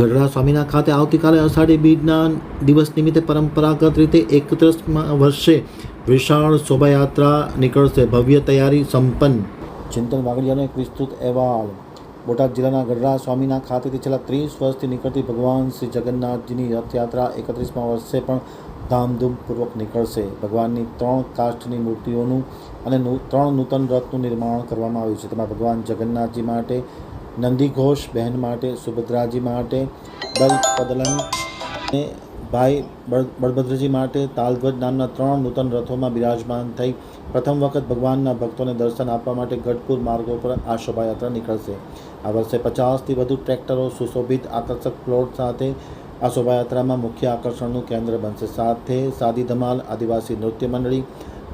ગઢડા સ્વામીના ખાતે આવતીકાલે અષાઢી બીજના દિવસ નિમિત્તે પરંપરાગત રીતે એકત્રીસમાં વર્ષે વિશાળ શોભાયાત્રા નીકળશે. ભવ્ય તૈયારી સંપન્ન. ચિંતન વાગડિયાનો એક વિસ્તૃત અહેવાલ. બોટાદ જિલ્લાના ગઢડા સ્વામીના ખાતેથી છેલ્લા ત્રીસ વર્ષથી નીકળતી ભગવાન શ્રી જગન્નાથજીની રથયાત્રા એકત્રીસમાં વર્ષે પણ ધામધૂમપૂર્વક નીકળશે. ભગવાનની ત્રણ કાષ્ઠની મૂર્તિઓનું અને ત્રણ નૂતન રથનું નિર્માણ કરવામાં આવ્યું છે. તેમાં ભગવાન જગન્નાથજી માટે નંદીઘોષ બહેન માટે સુભદ્રાજી માટે બલપદલન અને ભાઈ બળભદ્રજી માટે તાલધ્વજ નામના ત્રણ નૂતન રથોમાં બિરાજમાન થઈ પ્રથમ વખત ભગવાનના ભક્તોને દર્શન આપવા માટે ગઢપુર માર્ગો પર આ શોભાયાત્રા નીકળશે. આ વર્ષે પચાસથી વધુ ટ્રેક્ટરો સુશોભિત આકર્ષક પ્લોટ સાથે આ શોભાયાત્રામાં મુખ્ય આકર્ષણનું કેન્દ્ર બનશે. સાથે સાદી ધમાલ આદિવાસી નૃત્ય મંડળી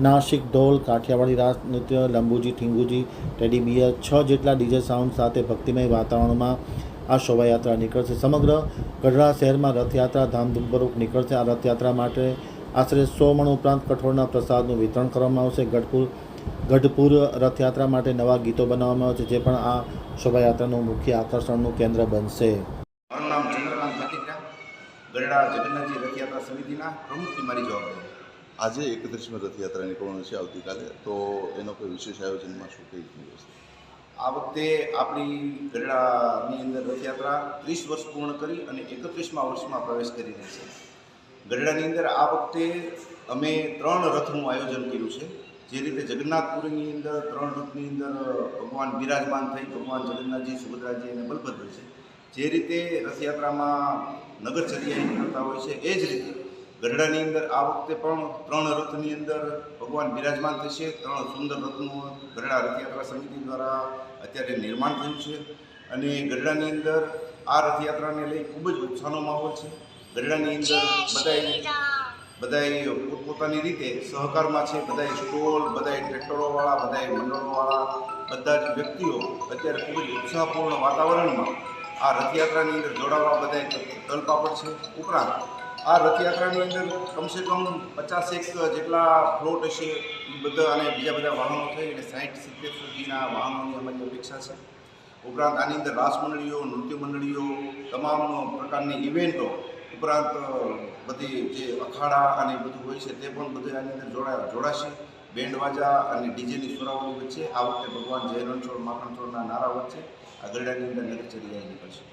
નાસિક ઢોલ કાઠિયાવાડી રાસ નૃત્ય લંબુજી, ઠીંગુજી, ટેડી બિયર, છ જેટલા ડીજે સાઉન્ડ સાથે ભક્તિમય વાતાવરણમાં આ શોભાયાત્રા નીકળશે. સમગ્ર ગઢડા શહેરમાં રથયાત્રા, ધામધૂમપૂર્વક નીકળશે. આ રથયાત્રા માટે આશરે સો મણ ઉપરાંત કઠોળના પ્રસાદનું વિતરણ કરવામાં આવશે. ગઢપુર ગઢપુર રથયાત્રા માટે નવા ગીતો બનાવવામાં આવશે, જે પણ આ શોભાયાત્રાનું મુખ્ય આકર્ષણનું કેન્દ્ર બનશે. ભાટીકરા જગન્નાથજી રથયાત્રા સમિતિના પ્રમુખની મારી જવાબદારી. આજે એકત્રીસમી રથયાત્રા નીકળવાનું છે આવતીકાલે. તો એનો કોઈ વિશેષ આયોજનમાં શું કઈ વ્યવસ્થા આ વખતે આપણી ગઢડાની અંદર રથયાત્રા ત્રીસ વર્ષ પૂર્ણ કરી અને એકત્રીસમાં વર્ષમાં પ્રવેશ કરી રહી છે. ગઢડાની અંદર આ વખતે અમે ત્રણ રથનું આયોજન કર્યું છે. જે રીતે જગન્નાથપુરીની અંદર ત્રણ રથની અંદર ભગવાન બિરાજમાન થઈ ભગવાન જગન્નાથજી, સુભદ્રાજી અને બલભદ્ર છે. જે રીતે રથયાત્રામાં નગરચર્યા કરતા હોય છે, એ જ રીતે ગઢડાની અંદર આ વખતે પણ ત્રણ રથની અંદર ભગવાન બિરાજમાન થશે. ત્રણ સુંદર રથનું ગઢડા રથયાત્રા સમિતિ દ્વારા અત્યારે નિર્માણ થયું છે. અને ગઢડાની અંદર આ રથયાત્રાને લઈ ખૂબ જ ઉત્સાહનો માહોલ છે. ગઢડાની અંદર બધાય બધાય પોતપોતાની રીતે સહકારમાં છે. બધાય સ્ટોલ બધાય ટ્રેક્ટરોવાળા બધાય મંડળોવાળા બધા જ વ્યક્તિઓ અત્યારે ખૂબ જ ઉત્સાહપૂર્ણ વાતાવરણમાં આ રથયાત્રાની અંદર જોડાવા બધાય તલપાપડ છે. ઉપરાંત આ રથયાત્રાની અંદર કમસે કમ પચાસેક જેટલા ફ્લોટ હશે બધા અને બીજા બધા વાહનો થઈ અને સાઠ સિત્તેર સુધીના વાહનોની અમારી અપેક્ષા છે. ઉપરાંત આની અંદર રાસ મંડળીઓ નૃત્ય મંડળીઓ તમામ પ્રકારની ઇવેન્ટો ઉપરાંત બધી જે અખાડા અને બધું હોય છે તે પણ બધું આની અંદર જોડા, જોડાશે. બેન્ડ વાજા અને ડીજેની સુરાવલી વચ્ચે આ વખતે ભગવાન જય રણછોડ માખણછોડના નારા વચ્ચે આ ગરડાની અંદર નગરચર્યા નીકળશે.